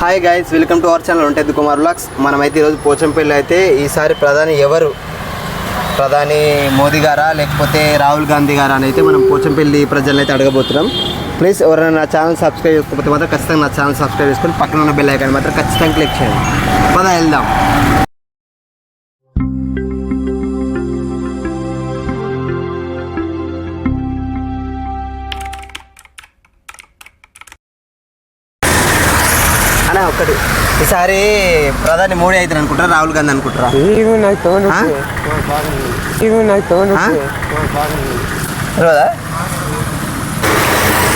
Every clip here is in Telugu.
Hi guys welcome to our channel ఉంటుంది కుమార్ బ్లాగ్స్ మనమైతే ఈరోజు పోచంపల్లి అయితే ఈసారి ప్రధాని ఎవరు? ప్రధాని మోదీ గారా లేకపోతే రాహుల్ గాంధీ గారా అని అయితే మనం పోచంపల్లి ప్రజలను అయితే అడగబోతున్నాం. ప్లీజ్ ఎవరైనా నా ఛానల్ సబ్స్క్రైబ్ చేసుకోకపోతే మాత్రం ఖచ్చితంగా నా ఛానల్ సబ్స్క్రైబ్ చేసుకొని పక్కన ఉన్న బెల్ ఐకాన్ మాత్రం ఖచ్చితంగా క్లిక్ చేయండి. పద వెళ్దాం. అన్న ఒక్కటి. ఈసారి ప్రధాని మోడీ అవుతారు అనుకుంటారా రాహుల్ గాంధీ అనుకుంటారా?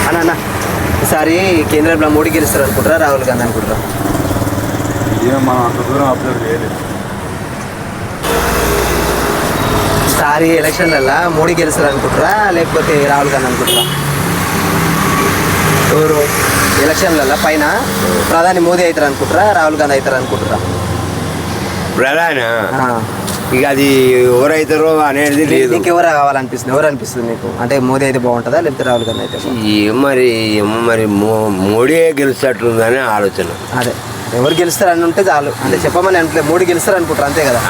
అన్న అన్న ఈసారి కేంద్రంలో మోడీ గెలుస్తారు అనుకుంటారా రాహుల్ గాంధీ అనుకుంటారా? ఈసారి ఎలక్షన్లలో మోడీ గెలుస్తారు అనుకుంటారా లేకపోతే రాహుల్ గాంధీ అనుకుంటారా? ఎవరు? ఎలక్షన్లలో పైన ప్రధాని మోదీ అవుతారు అనుకుంటారా రాహుల్ గాంధీ అవుతారు అనుకుంటారా ప్రధాన. ఇక అది ఎవరైతారో అనేది లేదు. నీకు ఎవరు కావాలనిపిస్తుంది? ఎవరు అనిపిస్తుంది నీకు? అంటే మోదీ అయితే బాగుంటుందా లేకపోతే రాహుల్ గాంధీ అయితే? ఏం మరి మరి మో- మోడీ గెలిచేట్లుందని ఆలోచన. అదే. ఎవరు గెలుస్తారు అని ఉంటే చాలు. అంటే చెప్పమని అంటే మోడీ గెలుస్తారు అనుకుంటారు అంతే కదా?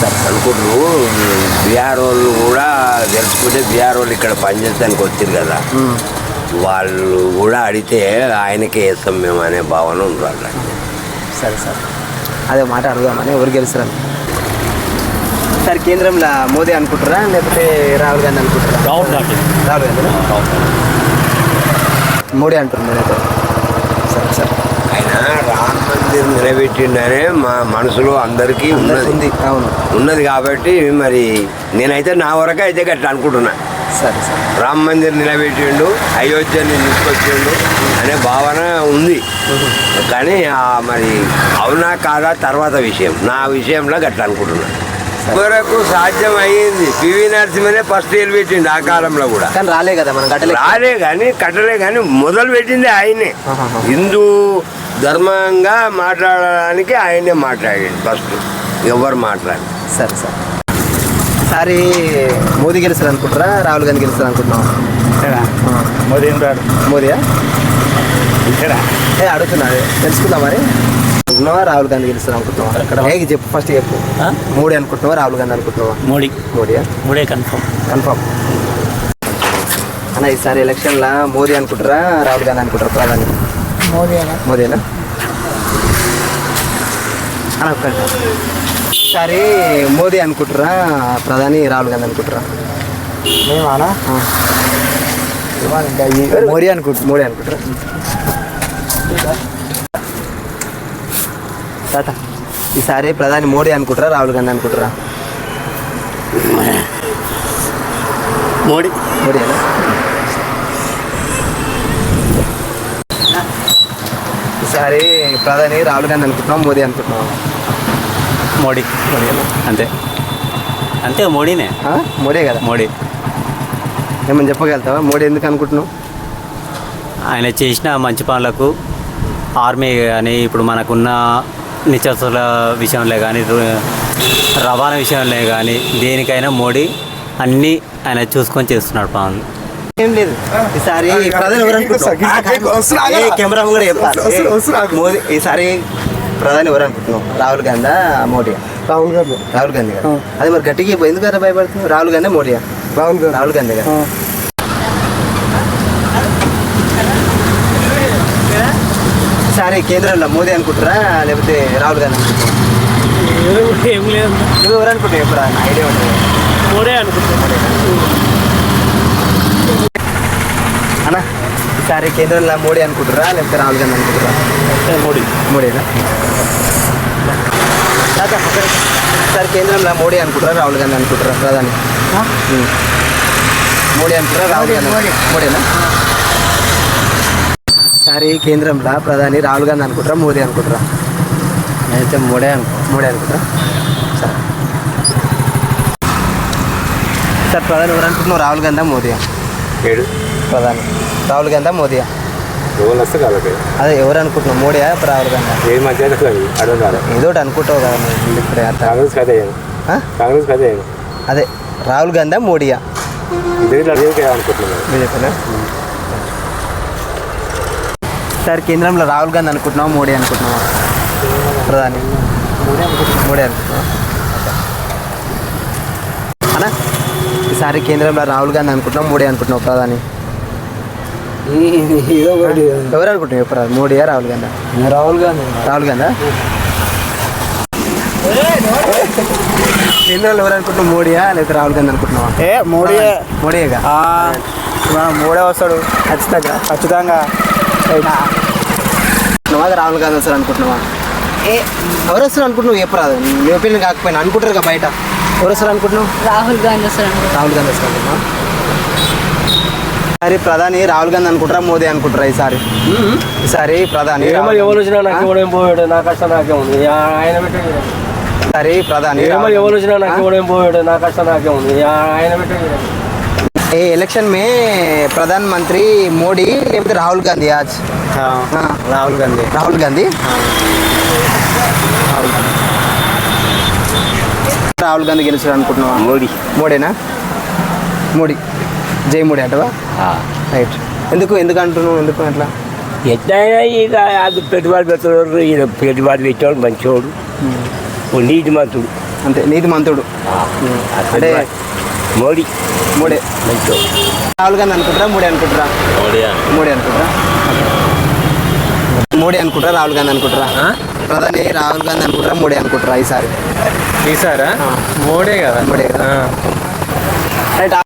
సరే. అనుకుంటారు బీహార్ వాళ్ళు కూడా గెలుచుకుంటే బీహార్ వాళ్ళు ఇక్కడ పనిచేయడానికి వచ్చారు కదా. వాళ్ళు కూడా అడిగితే ఆయనకే వేస్తాం మేము అనే భావన ఉంది వాళ్ళకి సరే సరే. అదే మాట అడుగుదామని ఎవరు గెలుస్తారని సరే కేంద్రంలో మోదీ అనుకుంటారా లేకపోతే రాహుల్ గాంధీ అనుకుంటారా రాహుల్ గాంధీ. రాహుల్ గాంధీ మోడీ అంటారు నేనైతే సరే సరే. ఆయన రామ మందిర్ నిలబెట్టిండనే మా మనసులో అందరికీ ఉన్నది. అవును. ఉన్నది కాబట్టి మరి నేనైతే నా వరకు అయితే గట్లా అనుకుంటున్నా. సరే సరే. రామ మందిర్ నిలబెట్టిండు అయోధ్యని తీసుకొచ్చిండు అనే భావన ఉంది. కానీ మరి అవునా కాదా తర్వాత విషయం. నా విషయంలో గట్లా అనుకుంటున్నా. వరకు సాధ్యం అయ్యింది పివి నరసింహనే ఫస్ట్ నిలబెట్టిండు ఆ కాలంలో కూడా. కానీ రాలే కదా మనం రాలే కానీ కట్టలే కానీ మొదలు పెట్టింది ఆయనే. హిందూ ధర్మంగా మాట్లాడడానికి ఆయనే మాట్లాడిండు ఫస్ట్. ఎవరు మాట్లాడి సరే సరే. ఈసారి మోదీ గెలుస్తారు అనుకుంటారా రాహుల్ గాంధీ గెలుస్తారు అనుకుంటున్నావా మోదీ ఏం రాడు? మోదీయా? ఏ అడుగుతున్నా. తెలుసుకుందా మరి. అనుకుంటున్నావా? రాహుల్ గాంధీ గెలుస్తారు అనుకుంటున్నావా అక్కడ ఏ చెప్పు ఫస్ట్ చెప్పు? మోడీ అనుకుంటున్నావా? రాహుల్ గాంధీ అనుకుంటున్నావా? మోడీ. మోడీయా? మోడీ కన్ఫర్మ్ కన్ఫర్మ్ అన్న ఈసారి ఎలక్షన్లో మోదీ అనుకుంటారా రాహుల్ గాంధీ అనుకుంటారా ప్రధాని? మోదీనా అన్న ఒక్కటి. ఈసారి మోదీ అనుకుంటారా ప్రధాని రాహుల్ గాంధీ అనుకుంటారా మేమానా ఆ. మోడీ అనుకుంటు మోడీ అనుకుంటారా తాత ఈసారి ప్రధాని మోడీ అనుకుంటారా రాహుల్ గాంధీ అనుకుంటారా మోడీ మోడీ ఈసారి ప్రధాని రాహుల్ గాంధీ అనుకుంటున్నాం మోదీ అనుకుంటున్నాం మోడీ అంతే అంతే మోడీనే మోడీ కదా మోడీ ఏమని చెప్పగలుగుతావా మోడీ ఎందుకు అనుకుంటున్నావు ఆయన చేసిన మంచి పనులకు ఆర్మీ కానీ ఇప్పుడు మనకున్న నిత్యావసరాల విషయంలో కానీ రవాణా విషయంలో కానీ దేనికైనా మోడీ అన్నీ ఆయన చూసుకొని చేస్తున్నాడు పనులు ఏం లేదు ఈసారి ప్రధాని ఎవరు అనుకుంటున్నావు ఏ కెమెరా కూడా చెప్పాలి ఈసారి ప్రధాని ఎవరు అనుకుంటున్నావు రాహుల్ గాంధీ మోడీ రాహుల్ గాంధీ రాహుల్ గాంధీ గారు అది మరి గట్టిగా చెప్పు. ఎందుకు అలా భయపడుతున్నావు రాహుల్ గాంధీ మోడీయా రాహుల్ గాంధీ రాహుల్ గాంధీ గారు ఈసారి కేంద్రంలో మోదీ అనుకుంటారా లేకపోతే రాహుల్ గాంధీ అనుకుంటారా ఏం లేదు నువ్వు ఎవరు అనుకుంటావు ఎప్పుడు ఐడియా ఉంటుంది మోడీ అనుకుంటున్నాను అన్న ఈసారి కేంద్రంలో మోడీ అనుకుంటారా లేకపోతే రాహుల్ గాంధీ అనుకుంటారా మోడీ మోడీనా ఈసారి కేంద్రంలో మోడీ అనుకుంటారా రాహుల్ గాంధీ అనుకుంటారా ప్రధాని. మోడీ అనుకుంటారా రాహుల్ గాంధీ మోడీనా? ఈసారి కేంద్రంలో ప్రధాని రాహుల్ గాంధీ అనుకుంటారా మోదీ అనుకుంటారా? అయితే మోడీ అనుకో. మోడీ అనుకుంటారా? సరే. సార్ ప్రధాని ఎవరు అనుకుంటున్నావు రాహుల్ గాంధీ మోదీయా ఏడు. ప్రధాని. రాహుల్ గాంధీ మోదీయా ఎవరు వస్తే అదే ఎవరు అనుకుంటున్నావు మోడీయా రాహుల్ గాంధీ ఏ మధ్య అడగ కాదు. ఏదో ఒకటి అనుకుంటావు కదా నువ్వు ఇప్పుడే అర్థం కాంగ్రెస్ కదే. ఆ? కాంగ్రెస్ కదే. అదే రాహుల్ గాంధీ మోడీయా. దీంట్లో అడిగే అనుకుంటున్నాను బీజేపీనా? ఈసారి కేంద్రంలో రాహుల్ గాంధీ అనుకుంటున్నావా మోడీ అనుకుంటున్నావా? ప్రధాని. మోడీ అనుకుంటున్నావా? అన్నా ఈసారి కేంద్రంలో రాహుల్ గాంధీ అనుకుంటున్నావు మోడీ అనుకుంటున్నావు ప్రధాని? ఏదో ఒకటి. ఎవరు అనుకుంటున్నావు ఎప్పుడు మోడీయా రాహుల్ గాంధీ రాహుల్ గాంధీ. రాహుల్ గాంధీ కేంద్రంలో ఎవరు అనుకుంటున్నావు మోడీయా లేకపోతే రాహుల్ గాంధీ అనుకుంటున్నావా? ఏ మోడీ మోడీగా మోడే వస్తాడు. ఖచ్చితంగా ఖచ్చితంగా. నువ్వు రాహుల్ గాంధీ వస్తారు అనుకుంటున్నావా? ఏ ఎవరు వస్తారు అనుకుంటున్నావు? చెప్పరాదు నీ ఒపీనియన్ కాకపోయినా. అనుకుంటారు కదా బయట. ఎవరు వస్తారు అనుకుంటున్నావు? రాహుల్ గాంధీ వస్తారు రాహుల్ గాంధీ వస్తారు అనుకుంటున్నావా? ఈసారి ప్రధాని రాహుల్ గాంధీ అనుకుంటారా మోదీ అనుకుంటారా ఈసారి? ఈసారి ప్రధాని ఉంది. సరే ప్రధాని ఉంది. ఏ ఎలక్షన్ మే ప్రధాన మంత్రి మోడీ లేకపోతే రాహుల్ గాంధీ ఆజ్ రాహుల్ గాంధీ. రాహుల్ గాంధీ? రాహుల్ గాంధీ. గెలిచారు అనుకుంటున్నావా? మోడీ. మోడీనా? మోడీ. జై మోడీ అంటవా రైట్ ఎందుకు ఎందుకు అంటున్నావు ఎందుకు అట్లా? ఎట్లయినా ఇక అది పెట్టుబడి పెట్టాడు ఈయన పెట్టుబడి పెట్టాడు మంచివాడు ఓ నీతి మంతుడు అంతే నీతి మంతుడు అంటే మోడీ. మోడీ. మంచివాడు రాహుల్ గాంధీ అనుకుంటారా మోడీ అనుకుంటారా? మోడీ అనుకుంటారా? మోడీ అనుకుంటారా రాహుల్ గాంధీ అనుకుంటారా? ప్రధాని రాహుల్ గాంధీ అనుకుంటారా మోడీ అనుకుంటారా ఈసారి? ఈసారా? మోడే కదా. మోడీ కదా. రైట్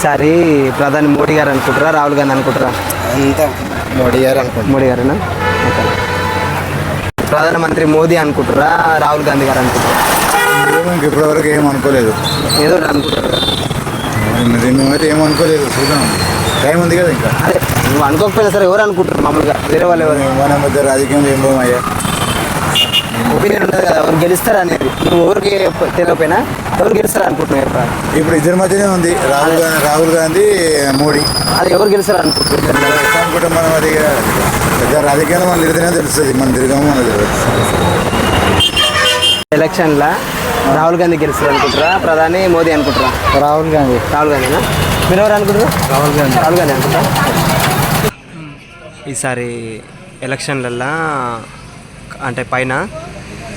ఈసారి ప్రధాని మోడీ గారు అనుకుంటారా? రాహుల్ గాంధీ అనుకుంటారా? అంతా. మోడీ గారు అనుకుంటా మోడీ గారేనా? ఓకే. ప్రధానమంత్రి మోదీ అనుకుంటారా? రాహుల్ గాంధీ గారు అనుకుంటారా? ఇప్పటివరకు ఏం అనుకోలేదు. ఏదో ఒకటి అనుకుంటారు. కదా. మరి మేమైతే ఏం అనుకోలేదు చూద్దాం. టైం ఉంది కదా ఇంకా. అదే నువ్వు అనుకోకపోయినా సరే ఎవరు అనుకుంటారు మామూలుగా? వేరే వాళ్ళు ఎవరు? మన మధ్య రాజకీయంలో ఏం పోమయ్యా? ఒపీనియన్ ఉంటుంది కదా ఎవరు గెలుస్తారు అనేది. నువ్వు ఎవరికి తెలియకపోయినా ఎవరు గెలుస్తారు అనుకుంటున్నావు ఇప్పుడు ఇద్దరి మధ్యనే ఉంది రాహుల్ గాంధీ రాహుల్ గాంధీ మోడీ. అది ఎవరు గెలుస్తారు అనుకుంటున్నారు అనుకుంటాం మనం అది రాజకీయాలు మనం తిరిగితేనే తెలుస్తుంది మనం తిరిగాము మనకు తెలియదు ఎలక్షన్లో రాహుల్ గాంధీ గెలుస్తారు అనుకుంటారా ప్రధాని మోదీ అనుకుంటారా రాహుల్ గాంధీ. రాహుల్ గాంధీనా? మీరు ఎవరు అనుకుంటారు రాహుల్ గాంధీ. రాహుల్ గాంధీ అనుకుంటా ఈసారి ఎలక్షన్లల్లో అంటే పైన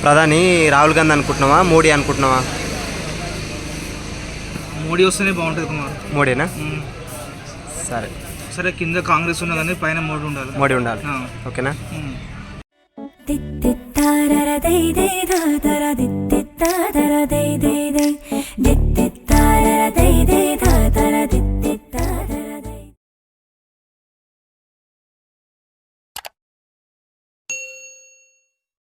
ప్రధాని రాహుల్ గాంధీ అనుకుంటున్నావా? మోడీ అనుకుంటున్నావా? మోడీ వస్తేనే బాగుంటుంది కుమార్. మోడీనా? సరే. సరే కింద కాంగ్రెస్ ఉన్నా కానీ పైన మోడీ ఉండాలి. మోడీ ఉండాలి. ఓకేనా. తిత్తిత్తారర దై దై ధాతర దిత్తిత్తాదర దై దై. దై